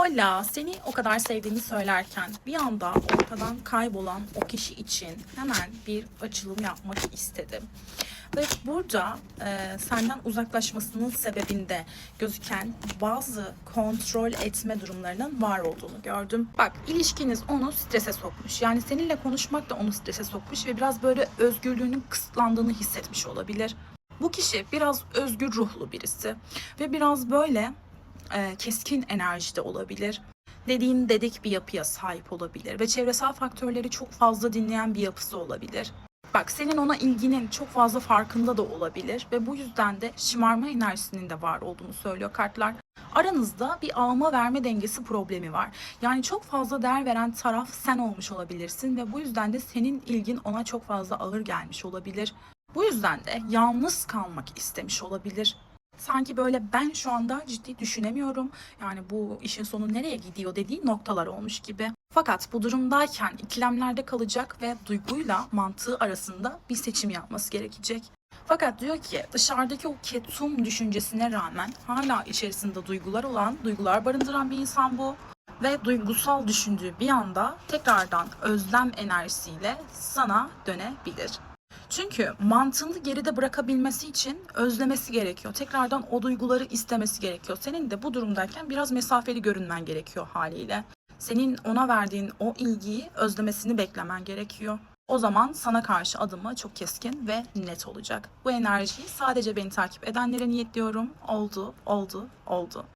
Hola, seni o kadar sevdiğimi söylerken bir anda ortadan kaybolan o kişi için hemen bir açılım yapmak istedim. Ve burada e, senden uzaklaşmasının sebebinde gözüken bazı kontrol etme durumlarının var olduğunu gördüm. Bak ilişkiniz onu strese sokmuş. Yani seninle konuşmak da onu strese sokmuş ve biraz böyle özgürlüğünün kısıtlandığını hissetmiş olabilir. Bu kişi biraz özgür ruhlu birisi ve biraz böyle e, keskin enerjide olabilir. Dediğin dedik bir yapıya sahip olabilir ve çevresel faktörleri çok fazla dinleyen bir yapısı olabilir. Bak senin ona ilginin çok fazla farkında da olabilir ve bu yüzden de şımarma enerjisinin de var olduğunu söylüyor kartlar. Aranızda bir alma verme dengesi problemi var. Yani çok fazla değer veren taraf sen olmuş olabilirsin ve bu yüzden de senin ilgin ona çok fazla ağır gelmiş olabilir. Bu yüzden de yalnız kalmak istemiş olabilir. Sanki böyle ben şu anda ciddi düşünemiyorum. Yani bu işin sonu nereye gidiyor dediği noktalar olmuş gibi. Fakat bu durumdayken ikilemlerde kalacak ve duyguyla mantığı arasında bir seçim yapması gerekecek. Fakat diyor ki dışarıdaki o ketum düşüncesine rağmen hala içerisinde duygular olan, duygular barındıran bir insan bu. Ve duygusal düşündüğü bir anda tekrardan özlem enerjisiyle sana dönebilir. Çünkü mantığını geride bırakabilmesi için özlemesi gerekiyor. Tekrardan o duyguları istemesi gerekiyor. Senin de bu durumdayken biraz mesafeli görünmen gerekiyor haliyle. Senin ona verdiğin o ilgiyi özlemesini beklemen gerekiyor. O zaman sana karşı adımı çok keskin ve net olacak. Bu enerjiyi sadece beni takip edenlere niyetliyorum. Oldu, oldu, oldu.